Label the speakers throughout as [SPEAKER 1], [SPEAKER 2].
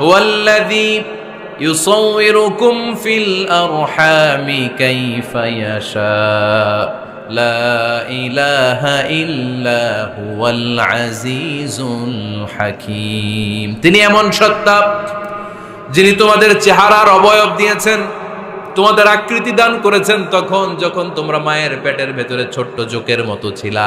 [SPEAKER 1] হুয়াল্লাযী ইউসাউবিরুকুম feel আরহামি কাইফা ইয়াশা। লা ইলাহা ইল্লা হুয়াল আজিজুল হাকীম। তিনি এমন সত্তা যিনি তোমাদের চেহারার অবয়ব দিয়েছেন, তোমাদের আকৃতি দান করেছেন তখন যখন তোমরা মায়ের পেটের ভেতরে ছোট্ট জোকের মতো ছিলা।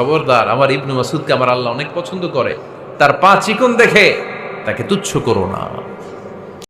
[SPEAKER 1] খবরদার, আমার ইবনু মাসুদকে আমার আল্লাহ অনেক পছন্দ করে। তার পা চিকন দেখে তাকে তুচ্ছ করো না।